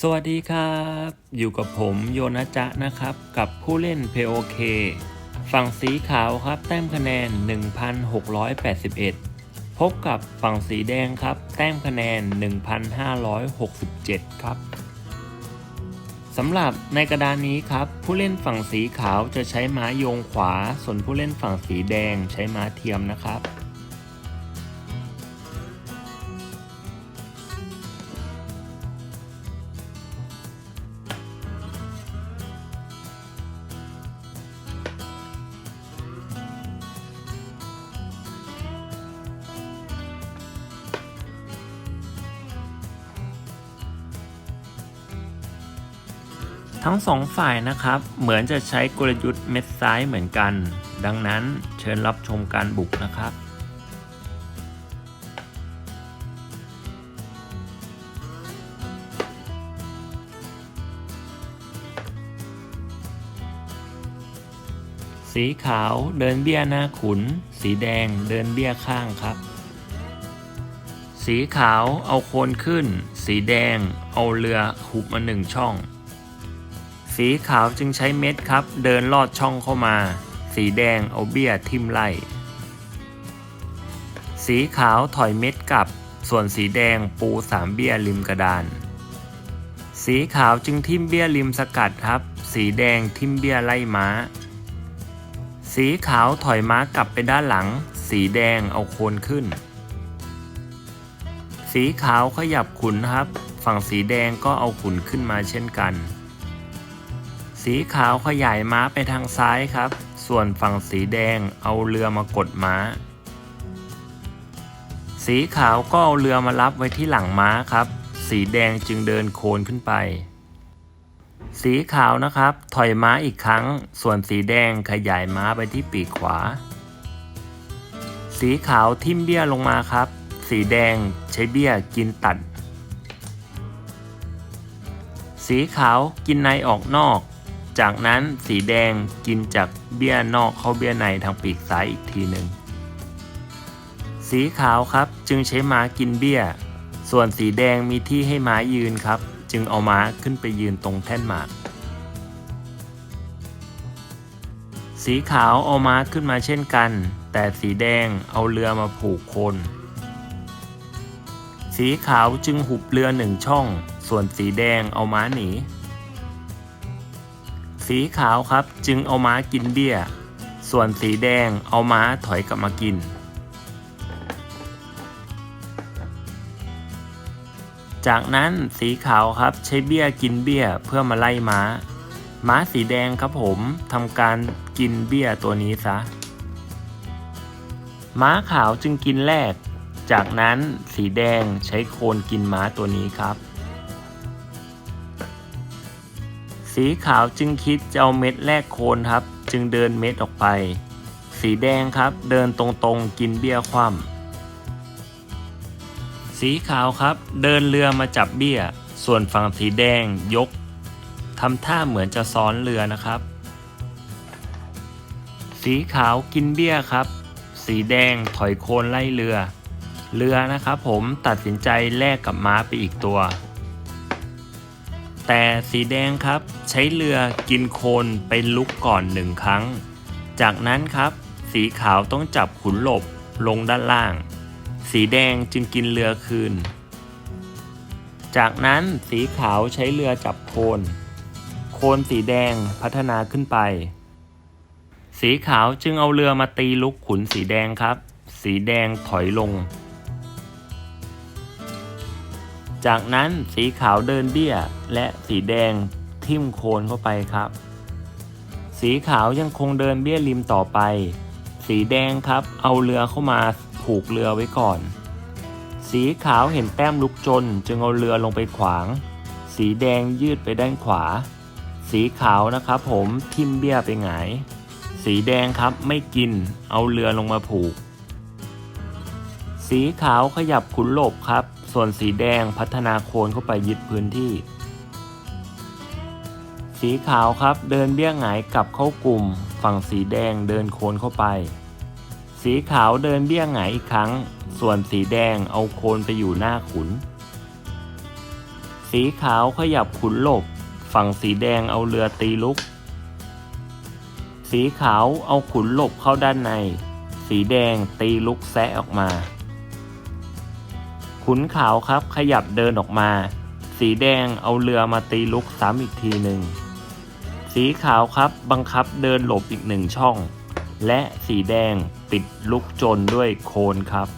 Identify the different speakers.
Speaker 1: สวัสดีครับ อยู่กับผมโยนะจะนะครับ กับผู้เล่น POK ฝั่งสีขาวครับ แต้มคะแนน 1,681 พบกับฝั่งสีแดงครับ แต้มคะแนน 1,567 ครับสำหรับในกระดานนี้ครับ ผู้เล่นฝั่งสีขาวจะใช้ม้าโยงขวา ส่วนผู้เล่นฝั่งสีแดงใช้ม้าเทียมนะครับ ทั้งสองฝ่ายนะครับ เหมือนจะใช้กลยุทธ์เม็ดซ้ายเหมือนกัน ดังนั้นเชิญรับชมการบุกนะครับสีขาวเดินเบี้ยหน้าขุน สีแดงเดินเบี้ยข้างครับ สีขาวเอาโคนขึ้น สีแดงเอาเรือหุบมาหนึ่งช่อง สีขาวจึงใช้เม็ดครับ เดินลอดช่องเข้ามา สีแดงเอาเบี้ยทิมไล่ สีขาวถอยเม็ดกลับ ส่วนสีแดงปูสามเบี้ยริมกระดาน สีขาวจึงทิมเบี้ยริมสกัดครับ สีแดงทิมเบี้ยไล่ม้า สีขาวถอยม้ากลับไปด้านหลัง สีแดงเอาโคนขึ้น สีขาวขยับขุนครับ ฝั่งสีแดงก็เอาขุนขึ้นมาเช่นกัน สีขาวขยายม้าไปทางซ้ายครับ ส่วนฝั่งสีแดงเอาเรือมากดม้า สีขาวก็เอาเรือมารับไว้ที่หลังม้าครับ สีแดงจึงเดินโคนขึ้นไป สีขาวนะครับ ถอยม้าอีกครั้ง ส่วนสีแดงขยายม้าไปที่ปีกขวา สีขาวทิ่มเบี้ยลงมาครับ สีแดงใช้เบี้ยกินตัดสีขาวกินในออกนอก จากนั้นสีแดงกินจากเบี้ยนอกเข้าเบี้ยในทางปีกซ้ายอีกทีหนึ่ง สีขาวครับจึงใช้ม้ากินเบี้ย ส่วนสีแดงมีที่ให้ม้ายืนครับ จึงเอาม้าขึ้นไปยืนตรงแท่นหมาก สีขาวเอาม้าขึ้นมาเช่นกัน แต่สีแดงเอาเรือมาผูกคน สีขาวจึงหุบเรือหนึ่งช่อง ส่วนสีแดงเอาม้าหนี สีขาวครับจึงเอาม้ากินเบี้ย ส่วนสีแดงเอาม้าถอยกลับมากิน จากนั้นสีขาวครับใช้เบี้ยกินเบี้ยเพื่อมาไล่ม้า ม้าสีแดงครับผมทำการกินเบี้ยตัวนี้ซะ ม้าขาวจึงกินแรก จากนั้นสีแดงใช้โคนกินม้าตัวนี้ครับ สีขาวจึงคิดจะเอาเม็ดแรกโคนครับ จึงเดินเม็ดออกไป สีแดงครับ เดินตรงๆกินเบี้ยคว่ำสีขาวครับ เดินเรือมาจับเบี้ย ส่วนฝั่งสีแดงยกทำท่าเหมือนจะซ้อนเรือนะครับ สีขาวกินเบี้ยครับ สีแดงถอยโคนไล่เรือ เรือนะครับผมตัดสินใจแลกกับม้าไปอีกตัว แต่สีแดงครับใช้เรือกินโคนไปลุกก่อนหนึ่งครั้ง จากนั้นครับ สีขาวต้องจับขุนหลบลงด้านล่าง สีแดงจึงกินเรือคืน จากนั้นสีขาวใช้เรือจับโคน โคนสีแดงพัฒนาขึ้นไป สีขาวจึงเอาเรือมาตีลุกขุนสีแดงครับ สีแดงถอยลง จากนั้นสีขาวเดินเบี้ย และสีแดงทิ่มโคนเข้าไปครับ สีขาวยังคงเดินเบี้ยริมต่อไป สีแดงครับ เอาเรือเข้ามาผูกเรือไว้ก่อน สีขาวเห็นแต้มลุกจน จึงเอาเรือลงไปขวาง สีแดงยืดไปด้านขวา สีขาวนะครับผมทิ่มเบี้ยไปหงาย สีแดงครับไม่กิน เอาเรือลงมาผูก สีขาวขยับขุนหลบครับ ส่วนสีแดงพัฒนาโคนเข้าไปยึดพื้นที่ สีขาวครับเดินเบี้ยหงายกลับเข้ากลุ่ม ฝั่งสีแดงเดินโคนเข้าไป สีขาวเดินเบี้ยหงายอีกครั้ง ส่วนสีแดงเอาโคนไปอยู่หน้าขุน สีขาวขยับขุนหลบ ฝั่งสีแดงเอาเรือตีลุก สีขาวเอาขุนหลบเข้าด้านใน สีแดงตีลุกแซะออกมา ขุนขาวครับขยับเดินออกมา สีแดงเอาเรือมาตีลุกซ้ำอีกทีหนึ่ง สีขาวครับบังคับเดินหลบอีกหนึ่งช่อง และสีแดงปิดลุกจนด้วยโคนครับ